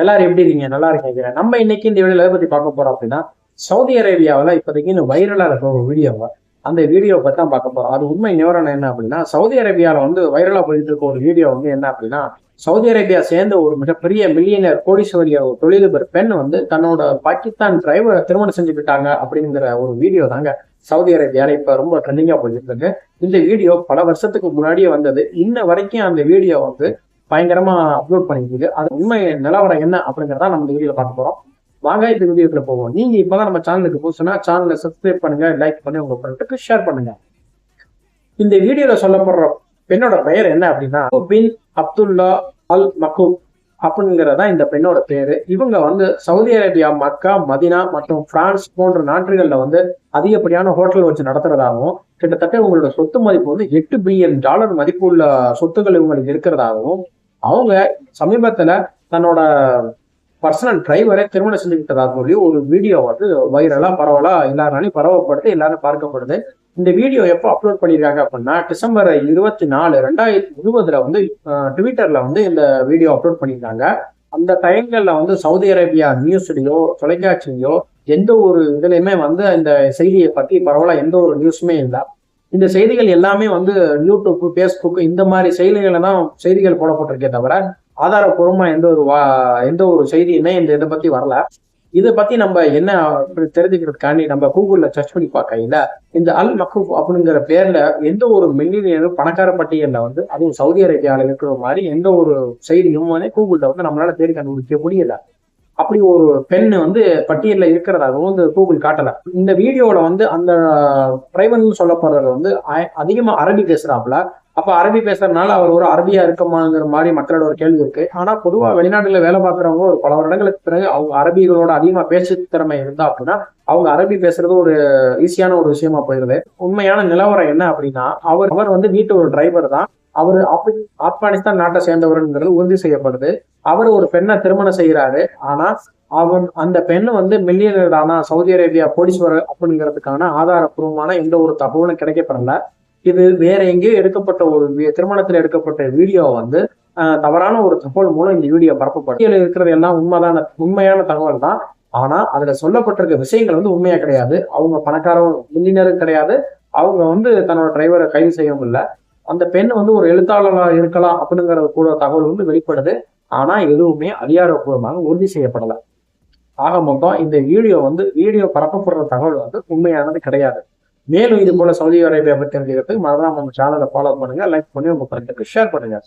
எல்லாரும் எப்படி இருக்கீங்க? நல்லா இருக்கீங்க நம்ம இன்னைக்கு இந்த வீடியோல எதை பத்தி பார்க்க போறோம் அப்படின்னா சவுதி அரேபியாவில் இப்போதைக்கு இந்த வைரலாக இருக்க ஒரு வீடியோவை அந்த வீடியோவை பத்தி தான் பார்க்க போறோம். அது உண்மை நிவாரணம் என்ன அப்படின்னா சவுதி அரேபியாவில் வந்து வைரலாக போயிட்டு இருக்க ஒரு வீடியோ வந்து என்ன அப்படின்னா சவுதி அரேபியா சேர்ந்த ஒரு மிகப்பெரிய மில்லியனர் கோடீஸ்வரிய ஒரு தொழிலதிபர் பெண் வந்து தன்னோட பாகிஸ்தான் டிரைவரை திருமணம் செஞ்சுக்கிட்டாங்க அப்படிங்கிற ஒரு வீடியோ தாங்க சவுதி அரேபியாவில் இப்போ ரொம்ப ட்ரெண்டிங்காக போயிட்டு இருக்கு. இந்த வீடியோ பல வருஷத்துக்கு முன்னாடியே வந்தது. இன்ன வரைக்கும் அந்த வீடியோ வந்து பயங்கரமா அப்லோட் பண்ணிருக்கு அது உண்மை நிலவரம் என்ன அப்படிங்கறத நம்ம இந்த வீடியோல பார்க்க போறோம். வாங்க இந்த வீடியோக்குள்ள போவோம். நீங்க இப்பதான் நம்ம சேனலுக்கு புதுசுனா சேனலை சப்ஸ்கிரைப் பண்ணுங்க லைக் பண்ணி உங்க ஃப்ரெண்டுக்கு ஷேர் பண்ணுங்க. இந்த வீடியோல சொல்லப்படுற பெண்ணோட பெயர் என்ன அப்படின்னா பின் அப்துல்லா அல் மக்கூப் அப்படிங்கிறதா இந்த பெண்ணோட பேரு. இவங்க வந்து சவுதி அரேபியா மக்கா மதினா மற்றும் பிரான்ஸ் போன்ற நாடுகள்ல வந்து அதிகப்படியான ஹோட்டல் வச்சு நடத்துறதாகவும் கிட்டத்தட்ட இவங்களோட சொத்து மதிப்பு வந்து எட்டு பில்லியன் டாலர் மதிப்பு உள்ள சொத்துக்கள் இவங்களுக்கு இருக்கிறதாகவும் அவங்க சமீபத்தில் தன்னோட பர்சனல் டிரைவரை திருமணம் செஞ்சுக்கிட்டதாக சொல்லி ஒரு வீடியோ வந்து வைரலாக பரவலாக எல்லாராலையும் பரவப்படுது எல்லாரும் பார்க்கப்படுது. இந்த வீடியோ எப்போ அப்லோட் பண்ணியிருக்காங்க அப்படின்னா டிசம்பர் இருபத்தி நாலு ரெண்டாயிரத்தி இருபதுல வந்து ட்விட்டர்ல வந்து இந்த வீடியோ அப்லோட் பண்ணியிருக்காங்க. அந்த டைம்களில் வந்து சவுதி அரேபியா நியூஸ்லையோ தொலைக்காட்சியிலையோ எந்த ஒரு இதுலையுமே வந்து இந்த செய்தியை பற்றி பரவலாக எந்த ஒரு நியூஸுமே இல்லை. இந்த செய்திகள் எல்லாமே வந்து யூடியூப் ஃபேஸ்புக் இந்த மாதிரி செயலிகளை தான் செய்திகள் போடப்பட்டிருக்கே தவிர ஆதாரப்பூர்வமா எந்த ஒரு வா எந்த ஒரு செய்தியுமே இந்த இதை பத்தி வரல. இதை பத்தி நம்ம என்ன தெரிஞ்சுக்கிறதுக்காண்டி நம்ம கூகுள்ல சர்ச் பண்ணி பார்க்கையில இந்த அல் மக்கூப் அப்படிங்கிற பேர்ல எந்த ஒரு மில்லியனும் பணக்கார பட்டியல்ல வந்து அதுவும் சவுதி அரேபியாவில் இருக்கிற மாதிரி எந்த ஒரு செய்தியும் வந்து கூகுள்ல வந்து நம்மளால தேடி கண்டுபிடிக்க முடியல. அப்படி ஒரு பெண் வந்து பட்டியலில் இருக்கிறதாகவும் இந்த கூகுள் காட்டல. இந்த வீடியோல வந்து அந்த பிரைவன் சொல்லப்படுறது வந்து அதிகமாக அதிகமா அரபி பேசுறாப்புல. அப்ப அரபி பேசுறதுனால அவர் ஒரு அரபியா இருக்குமாங்கிற மாதிரி மக்களோட ஒரு கேள்வி இருக்கு. ஆனா பொதுவா வெளிநாட்டுல வேலை பார்க்குறவங்க ஒரு பல வருடங்களுக்கு பிறகு அவங்க அரபிகளோட அதிகமா பேச்சு திறமை இருந்தா அப்படின்னா அவங்க அரபி பேசுறது ஒரு ஈஸியான ஒரு விஷயமா போயிருது. உண்மையான நிலவரம் என்ன அப்படின்னா அவர் அவர் வந்து வீட்டு ஒரு டிரைவர் தான். அவர் ஆப்கானிஸ்தான் நாட்டை சேர்ந்தவருங்கிறது உறுதி செய்யப்படுது. அவர் ஒரு பெண்ணை திருமணம் செய்கிறாரு. ஆனா அவன் அந்த பெண் வந்து மில்லியனர் ஆனா சவுதி அரேபியா கோடீஸ்வரர் அப்படிங்கிறதுக்கான ஆதாரப்பூர்வமான எந்த ஒரு தகவலும் கிடைக்கப்படல. இது வேற எங்கேயோ எடுக்கப்பட்ட ஒரு திருமணத்தில் திருமணத்துல எடுக்கப்பட்ட வீடியோ வந்து ஆஹ், தவறான ஒரு தகவல் மூலம் இந்த வீடியோ பரப்பப்படும் இருக்கிறது எல்லாம் உண்மைதான உண்மையான தகவல் தான். ஆனா அதுல சொல்லப்பட்டிருக்க விஷயங்கள் வந்து உண்மையா கிடையாது. அவங்க பணக்காரவும் மில்லியனரும் கிடையாது. அவங்க வந்து தன்னோட டிரைவரை கைது செய்யவும் இல்லை. அந்த பெண் வந்து ஒரு எழுத்தாளரா இருக்கலாம் அப்படிங்கிற கூட தகவல் வந்து வெளிப்படுது. ஆனா எதுவுமே அதிகாரப்பூர்வமாக உறுதி செய்யப்படலை. ஆக மொத்தம் இந்த வீடியோ வந்து வீடியோ பரப்பப்படுற தகவல் வந்து உண்மையானது கிடையாது. மேலும் இது போல சவுதி அரேபியா பற்றி தெரிஞ்சுக்கிறதுக்கு மறக்காம நம்ம சேனலை ஃபாலோ பண்ணுங்க லைக் பண்ணி உங்க ஃப்ரெண்டுக்கு ஷேர் பண்ணுங்க.